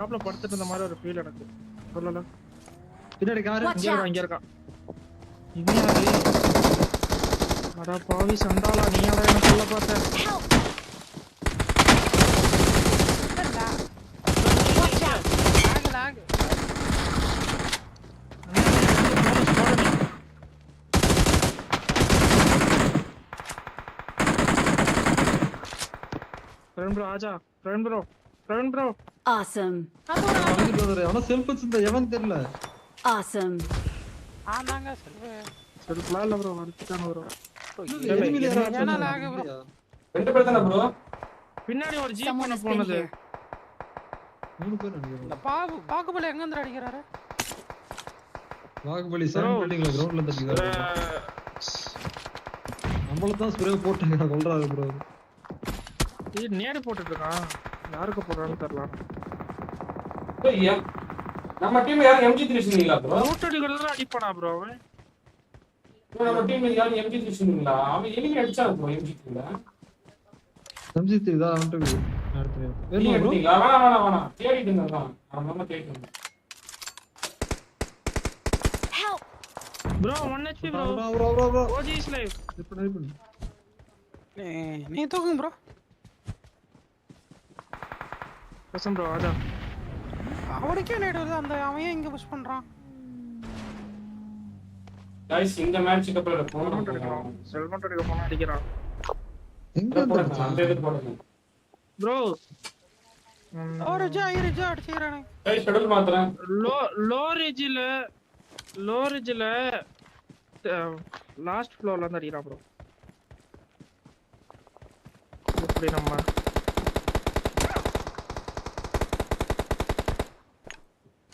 டாப்ல படுத்துட்டு இருந்த மாதிரி ஒரு ஃபீல் எனக்கு. சொல்லல. பின்னாடி காரு இங்க out! இருக்கான் இங்க இருக்கான் இவன் யாரு? அடா பாவி சண்டாளா நீ யாரா என்ன சொல்ல பார்த்த? Praveen bro ஆஜா Praveen bro Praveen bro Awesome! ஆனா செல்ஃப் வச்சிருந்தா எவன் தெரியல. Awesome! ஆமாங்க செல்வே செல்ஃப்லாம் இல்ல ப்ரோ வந்துட்டாங்க ப்ரோ? ரெண்டு தானே பின்னாடி ஒரு ஜீப் been போனது. மூணு பேர் பாகு பாகுபலி எங்க இருந்து அடிக்கிறாரு? வாகுபலி செவன் பில்டிங்ல கிரவுண்ட்ல தட்டிக்கிறாரு நம்மள தான் ஸ்ப்ரே போட்டாங்க கொல்றாரு ப்ரோ இது நேடு போட்டுட்டு இருக்கான். யாருக்கு போடுறான்னு தெரியல. நம்ம டீம் யாரும் எம்ஜி த்ரீ சொன்னீங்களா ப்ரோ ரூட் அடிக்கிறது அடிப்பானா ப்ரோ அவன்? நம்ம டீம் யாரும் எம்ஜி த்ரீ சொன்னீங்களா? அவன் எனிமி அடிச்சான் ப்ரோ எம்ஜி த்ரீல சம்ஜித் இதா வந்துட்டு நடத்துறேன். நீங்க வேணுமா ப்ரோ எடுத்தீங்களா? வேணாம் வேணாம் வேணாம். தேடிட்டு இருந்தேன் அவன் நம்ம தேடிட்டு இருந்தேன் Help! Bro one HP bro bro bro bro bro OG is live இப்ப ட்ரை பண்ணு நீ- நீ தூக்குங்க ப்ரோ பேசும் ப்ரோ ஆஜா அவனுக்கே நேடு வருது அந்த அவன் ஏன் இங்க புஷ் பண்றான்? கைஸ் இந்த மேட்ச்சுக்கு அப்புறம் அடிக்கிறான். செல்மெண்ட் அடிக்க போனா அடிக்கிறான். எங்க அடிச்சான்? அந்த போடுங்க. ப்ரோ ஒரு ஜா இருஜா அடிச்சுக்கிறானே கைஸ் ஷெட்யூல் மாத்துறேன். லோ லோ ரேஜில் லோ ரேஜில் லாஸ்ட் ஃப்ளோர்ல இருந்து அடிக்கிறான் ப்ரோ எப்படி நம்ம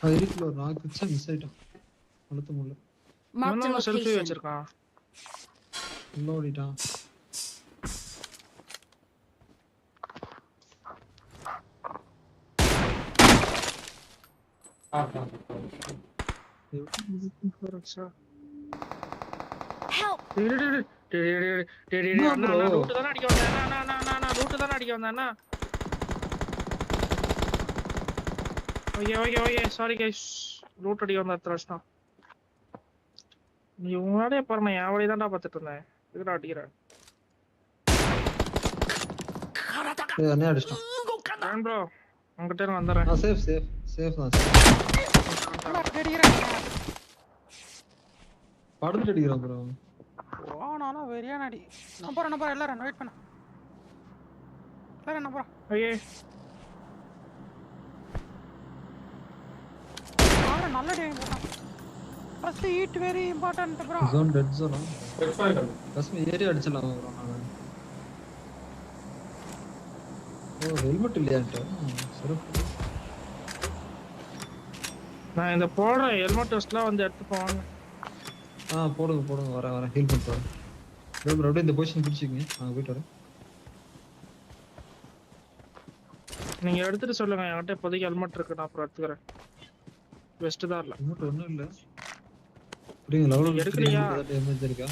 அது இருக்குல்ல ஒரு நாக்கு வச்சா மிஸ் ஆயிட்டான். அழுத்த முடியல. இன்னொன்னு செல்ஃபி. வச்சிருக்கான் உள்ள ஓடிட்டான் அடிக்க வந்தேன். அடிக்க வந்தேன் okay okay okay sorry guys route அடிக்க வந்த த்ரஷ்னா நீ உன்னாலே பாரு நான் என் வழி தான்டா பார்த்துட்டு இருந்தேன். இதுடா அடிக்கிறேன் ஏய் அண்ணே அடிச்சிட்டான். ப்ரோ உங்ககிட்ட இருந்து வந்துடுறேன். ஆ சேஃப் சேஃப் சேஃப் தான் படுத்துட்டு அடிக்கிறான் ப்ரோ போனாலும் வெறியான அடி. நான் நான் போறேன். எல்லாரும் வெயிட் பண்ண. எல்லாரும் நான் போறேன் ஓகே அவரை நல்ல போட்டான் first it very important bro zone டெட் ஜோனா find him. கஸ்மி ஏறி அடிச்சிடலாம் ப்ரோ நான் ஓ ஹெல்மெட் இல்லையான்ட்டு சிறப்பு நான் இந்த போடுற ஹெல்மெட் டெஸ்ட்லாம் வந்து எடுத்து போவாங்க. ஆ போடுங்க போடுங்க வரேன் வரேன் ஹீல் பண்ணிட்டு வரேன். ப்ரோ ப்ரோ அப்படியே இந்த பொசிஷன் பிடிச்சிக்கங்க. நான் போயிட்டு வரேன். நீங்க எடுத்துட்டு சொல்லுங்க என்கிட்ட இப்போதைக்கு ஹெல்மெட் இருக்கு நான் அப்புறம் எடுத்துக்கிறேன். பெஸ்ட் தான் இல்ல. ஹெல்மெட் ஒன்றும் இல்லை. அப்படிங்க லெவல் எடுக்கலையா? எடுக்கலையா எமர்ஜென்சி இருக்கா?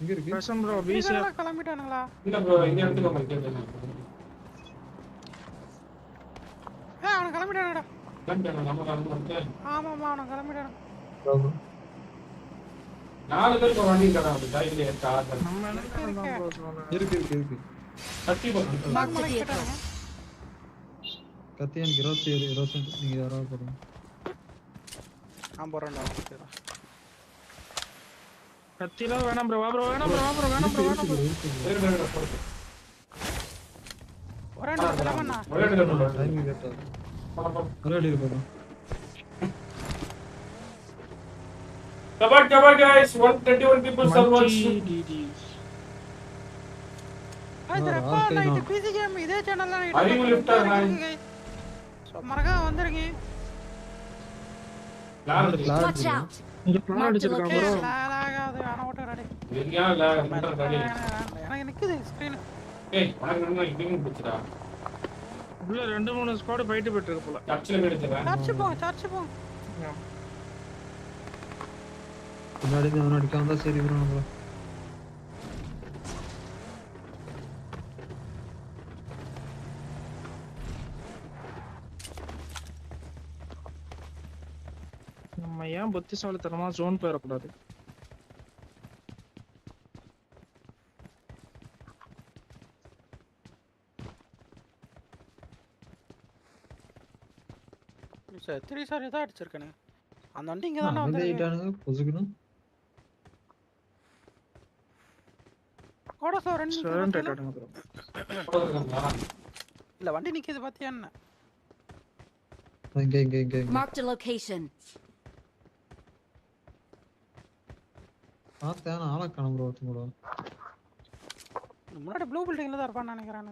எங்க இருக்கு? பேசும் ப்ரோ இதெல்லாம் கிளம்பிட்டானுங்களா? இல்ல ப்ரோ இடத்துக்கு உங்களுக்கு கேட்குறேன் ஏ அவன் கிளம்பிட்டானுடா நம்ம கலந்து வந்து ஆமாம்மா அவன் கிளம்பிட்டானு. நாலு வண்டி அப்படி ப்ரோ இருக்கு இருக்கு இருக்கு. கத்தி இருபத்தி ஏழு இருபத்தி ரெண்டு நீங்க யாராவது போடுங்க நான் போறேன்டா கத்திலாம் வேணாம் ப்ரோ வா ப்ரோ வேணாம் ப்ரோ வா ப்ரோ வேணாம் ப்ரோ வேணாம் ப்ரோ இருக்கு வேறு வேறு போட்டு ஒரே நிமிஷம் லெவண்ணா ஒரே இடத்துல டைமிங் கேட்டா ஒரே அடி போதும் Kabad, kabad, guys. 121 people are watching. டிடிஸ் அது ஆ, ரெப்பா ஆ, நைட் சரி, பிசி உள்ள ரெண்டு மூணு ஸ்குவாட் ஃபைட் போயிட்டு இருக்கு போல. சர்ச்சில் போய் எடுத்துக்கிறேன். சர்ச் போங்க சர்ச் போங்க முன்னாடி அடிக்காம தான் சரி ப்ரோ நம்மள. நம்ம ஏன் புத்திசாலித்தனமா ஜோன் போயிடக்கூடாது? சார் த்ரீ சார் இதான் அடிச்சிருக்கேனே. அந்த வண்டி இங்கே தானே வந்து பொசுக்கணும் கூட சார் ரெண்டு? இல்ல வண்டி நிக்குது பாத்தியா என்ன? இங்க இங்க இங்க இங்க. Marked பார்த்தேன் ஆளை காணும் ப்ரோ ஒருத்தன் கூட. முன்னாடி ப்ளூ பில்டிங்ல தான் இருப்பான்னு நினைக்கிறேன்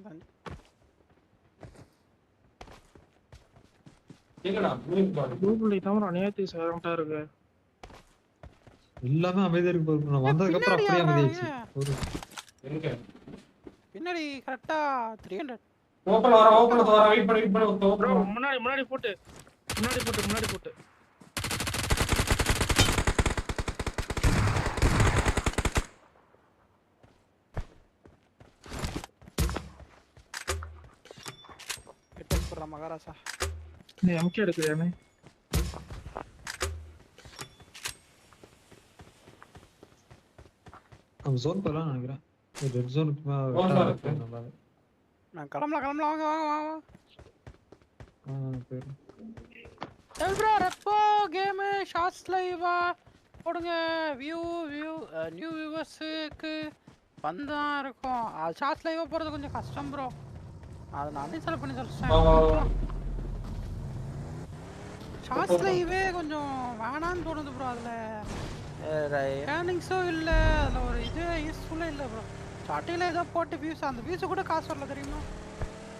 blue card? கூகுள் தான் அநியாயத்துக்கு சைலண்டா இருக்கு. எல்லாமே அமைதியா இருக்கு. நான் வந்ததுக்கு அப்புறம் பின்னாடி அப்படியே அமைதியாச்சு ஒரு எங்க? பின்னாடி கரெக்டா த்ரீ ஹண்ட்ரட் ஓப்பன் வர ஓப்பன் வர வெயிட் பண்ணி வெயிட் பண்ணி முன்னாடி முன்னாடி போட்டு. முன்னாடி போட்டு முன்னாடி போட்டு. போடுற மகாராசா நீ எம்கே எடுக்கிறியானே நம்ம ஜோன் போலாம் நினைக்கிறேன் ரெட் ஜோனுக்கு நான் கிளம்பலாம் கிளம்பலாம் வாங்க வாங்க வாங்க ஆ டெல் ப்ரோ ரெப்போ கேமு ஷார்ட்ஸ் லைவா போடுங்க வியூ வியூ நியூ வியூவர்ஸுக்கு வந்தா இருக்கும் ஷார்ட்ஸ் லைவா போறது கொஞ்சம் கஷ்டம் ப்ரோ அதை நான் அன்இன்ஸ்டால் பண்ணி. சொல்லிட்டேன் ஷார்ட்ஸ் லைவே கொஞ்சம் வேணான்னு தோணுது ப்ரோ அதில். ஏர்னிங்ஸும் இல்லை அதில் ஒரு இது யூஸ்ஃபுல்லாக இல்லை ப்ரோ ஸ்டார்டிங்கில் ஏதோ போட்டு வியூஸ் அந்த வியூஸு கூட காசு வரல தெரியுமா?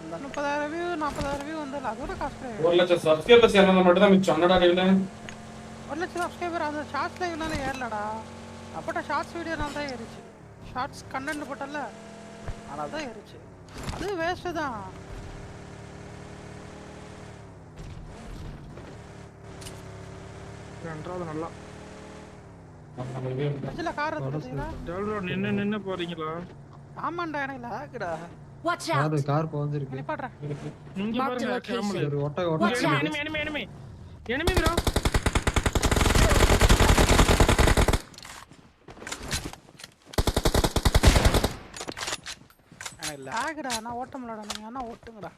இந்த. முப்பதாயிரம் வியூ நாற்பதாயிரம் வியூ வந்ததில்ல அதோட காசு ஒரு லட்சம் சப்ஸ்கிரைபர்ஸ் என்ன மட்டும் தான் மிச்சம். என்னடா இல்ல ஒரு லட்சம் சப்ஸ்கிரைபர் அந்த ஷார்ட்ஸ் லைவ்னால ஏறலடா. அப்போட்ட ஷார்ட்ஸ் வீடியோனால தான் ஏறிச்சு. ஷார்ட்ஸ் கண்டென்ட் போட்டல அதனால தான் ஏறிச்சு. அது வேஸ்ட்டு தான் ரெண்டாவது நல்லா ஃப்ரிட்ஜில் கார் நின்னு நின்னு போறீங்களா ஆமாண்டா எனக்கு லாக்குடா கார் போஞ்சிருக்கு நிப்பாடுறேன் இங்க பாருங்க. கேமரா ஒரு ஒட்டை ஒட்டை bro எனக்கு லாகுடா நான் ஓட்ட முடியலடா நீங்கள் என்ன ஓட்டுங்கடா.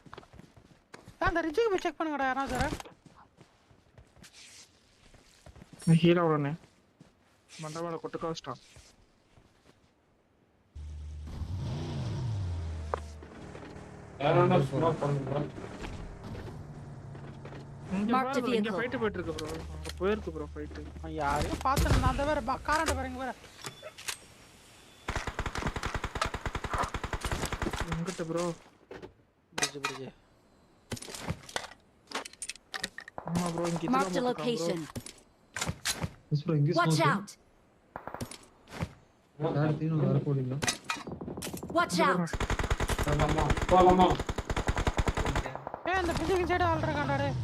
அந்த ரிஜுக்கு போய் செக் பண்ணுங்கடா யாரா சார் ஹீரோ உடனே மண்டபால கொட்டு காஸ்டான் யாரா ஸ்மோக் பண்ணுங்க. இங்க Mark the பாரு இங்க vehicle. ஃபைட் போயிட்டு இருக்கு ப்ரோ அங்க போயிருக்கு ப்ரோ ஃபைட் யாரையும் பார்த்தேன் நான் அந்த வேற காராண்ட பாருங்க வேற. எங்கிட்ட ப்ரோ பிரிட்ஜ் பிரிட்ஜ் ஆமா ப்ரோ இங்க Marked a இதெல்லாம் location. ப்ரோ இங்க Watch ஸ்மோக் out! யார்த்தையும் வர போறீங்களா Watch out! போலாமா போலாமா ஏ அந்த பிரிட்ஜுக்கு சைடு ஆள் இருக்கான்டா டேய்.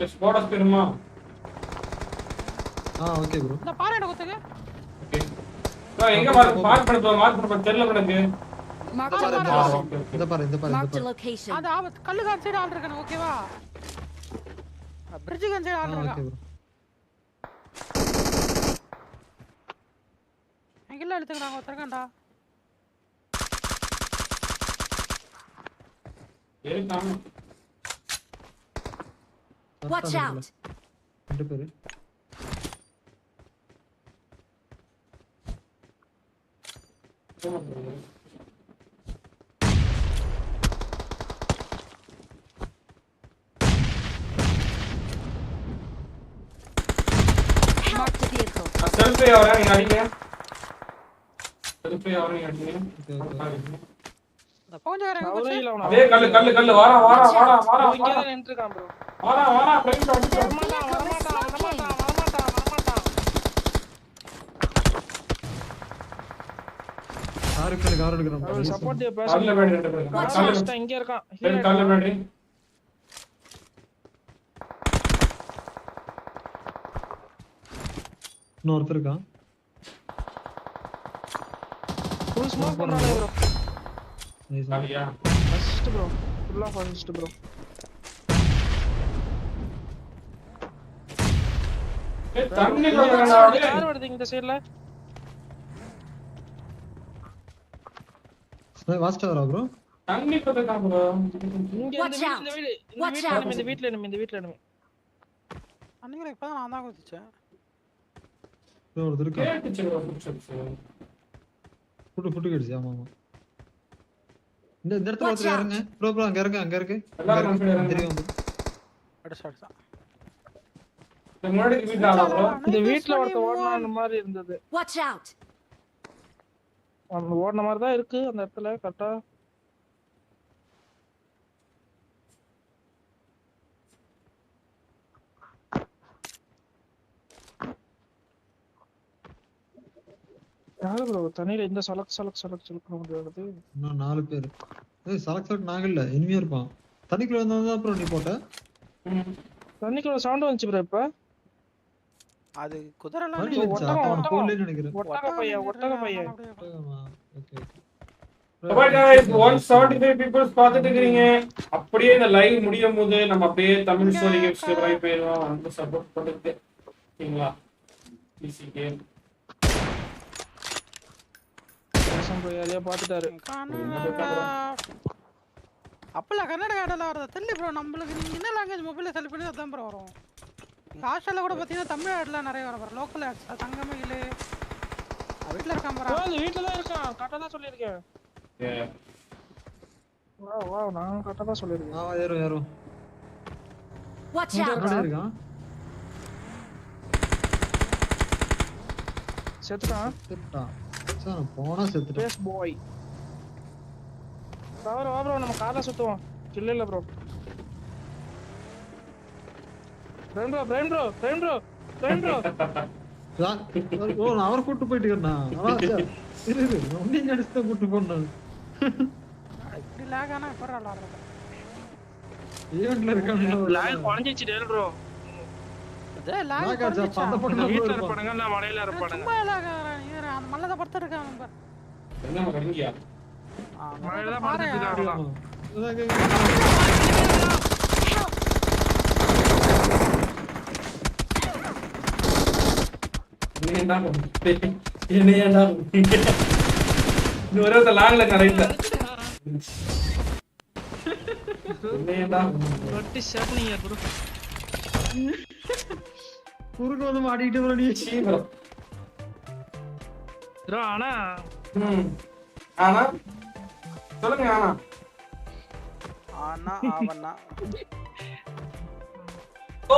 ஜஸ்ட் போட ஸ்பிருமா ஆ ஓகே ப்ரோ இந்த பாரு எனக்கு ஒத்துக்கு ஓகே ப்ரோ எங்க மார்க் மார்க் பண்ணு ப்ரோ மார்க் பண்ணு தெரியல எனக்கு இந்த பாரு பாரு. ஆபத்து கல்லுக்கு சைடு ஆள் இருக்கானு ஓகேவா பிரிட்ஜுக்கு சைடு ஆ ஆள் இருக்கான் எடுத்துக்கிறாங்க இருக்காம Watch out! ரெண்டு பேரு. a நீங்க அடிங்க. நீங்க அடிங்க. அதே கல்லு கல்லு கல்லு. வாரா வாரா வாரா வாரா இங்க வாரா தான் நின்று இருக்கான் வாரா வாரா ஃப்ரெண்ட் அடிச்சு. வரமாட்டான் வரமாட்டான் கார் சப்போர்ட் பேச கால்ல பேடி ரெண்டு பேர் Watch கால்ல out. காஸ்டா இங்க இருக்கான். பேடி கால்ல பேடி இன்னொருத்தர் இருக்கான் ஃபுல் ஸ்மோக் பண்றானே ப்ரோ நைஸ் ஃபர்ஸ்ட் ப்ரோ ஃபுல்லா ஃபர்ஸ்ட் ப்ரோ தண்ணி. கார் வருது இந்த சைடுல வாஸ்டா வரா ப்ரோ தண்ணி கொடுத்தா bro. இங்க இந்த out. வீடு இந்த வீடு இந்த வீட்ல enemy, இந்த வீட்ல enemy, இந்த வீட்ல enemy. அன்னைக்கு இப்பதான் நான் தான் குதிச்சேன். ப்ரோ ஒருத்தர் இருக்கா கேட்டுச்சு bro, footsteps. புட்டு புட்டு கடிச்சு ஆமா ஆமா. இந்த இந்த இடத்துல ஒருத்தர். இறங்க. ப்ரோ ப்ரோ அங்க இருக்கு அங்க இருக்கு இறங்க. தெரியும் இந்த முன்னாடி வீட்டுல ஆளா bro? இந்த வீட்ல ஒருத்த அந்த மாதிரி இருந்தது! அந்த ஓடின மாதிரி தான் இருக்கு அந்த இடத்துல கரெக்டா யாரு ப்ரோ தண்ணியில இந்த சலக் சலக் சலக் சலக் முடியாது இன்னும் நாலு பேர். ஏய் சலக் சலக் நாங்க இல்ல. இனிமையா இருப்பான். தண்ணிக்குள்ள வந்தா ப்ரோ நீ போட்ட? ம். தண்ணிக்குள்ள சவுண்ட் வந்துச்சு ப்ரோ இப்ப. அது குதிரைலாம் ஒட்டகம், ஒட்டகம். நினைக்கிறேன். ஒட்டக பையன் ஒட்டக பையன். Okay okay. So bye guys, 175 peoples பார்த்துட்டு இருக்கிறீங்க. அப்படியே இந்த லைவ் முடியும் போது நம்ம அப்படியே தமிழ் ஸ்டோரி கேம்ஸ் லைவ் போயிடுவோம் வந்து சப்போர்ட் கேம் போய் யாரையா பாத்துட்டாரு கன்னடா. அப்பெல்லாம் கர்நாடகா ஆடலாம் வருது? தெரியல ப்ரோ நம்மளுக்கு நீங்க என்ன லாங்குவேஜ் மொபைலில் செலக்ட் பண்ணி அதான் ப்ரோ வரும். ஹாஸ்டலில் கூட பார்த்தீங்கன்னா தமிழ் ஆட்லாம் நிறைய வரும் ப்ரோ லோக்கல் ஆட்ஸ் தங்கமயில் வீட்டில் இருக்கான் ப்ரோ வீட்ல தான் இருக்கான். கரெக்டா தான் வா வா நான் தான் இருக்கான். செத்துட்டான். செத்துட்டான். சார் போனா செத்துட்டான் பாய் தவிர வா ப்ரோ நம்ம கார்ல சுத்துவோம். இல்ல இல்ல bro Prem bro Prem bro Prem bro Prem bro sir, ஓ நான் அவரை கூட்டு போயிட்டு இருக்கேன்? இரு இரு ஒன்னையும் அடிச்சு தான் கூட்டு போனேன் இப்படி லேக் ஆனால் இப்போ விளாட்றது? ஈவெண்ட்ல லாக் இருக்கான். குறைஞ்சிச்சு டேல் ப்ரோ அதே லேக் ஆச்சா? அந்த குறைஞ்சிச்சா? பக்கம் வீட்ல. இருப்பானுங்க நான் மலையில இருப்பானுங்க. சும்மா அந்த மல்லதை படுத்துருக்கான் நம்ம என்ன கடிங்கியா ஆ, மழையில தான் பாரு, படுத்துட்டு இருக்கான் ஆமா. அதான் கேக்குது. ஆனா ம். ஆனா சொல்லுங்க ஆனா. ஆனா அவனா